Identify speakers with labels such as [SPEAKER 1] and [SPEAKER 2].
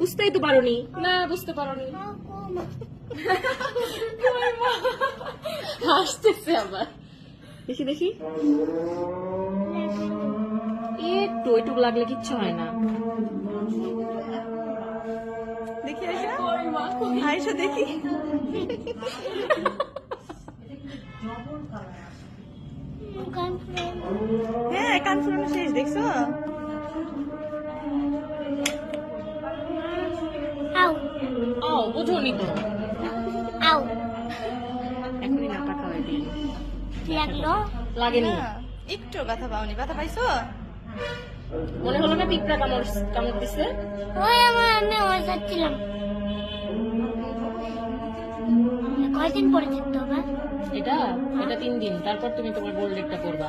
[SPEAKER 1] বুঝতেই তো পারোনি। না বুঝতে পারোনি। হাসতেছে আবার। দেখি দেখি। একটু একটু লাগলে কিচ্ছু হয় না।
[SPEAKER 2] দেখি আয়সা দেখি। হ্যাঁ কান শেষ দেখছ?
[SPEAKER 1] বুঝোনি তো।
[SPEAKER 3] আউ
[SPEAKER 1] এখনই নাটা খাওয়াই দিই।
[SPEAKER 3] কি লাগল?
[SPEAKER 1] লাগেনি।
[SPEAKER 2] না, একটু ব্যথা পাওনি। ব্যথা পাইছো?
[SPEAKER 1] মনে হলো না পিঁপড়া কামড় কামড় দিছে?
[SPEAKER 3] ওই আমার আমি ওই যাচ্ছিলাম। কয়দিন পরে থাকতে হবে?
[SPEAKER 1] এটা? এটা তিন দিন। তারপর তুমি তোমার গোল্ড একটা করবা.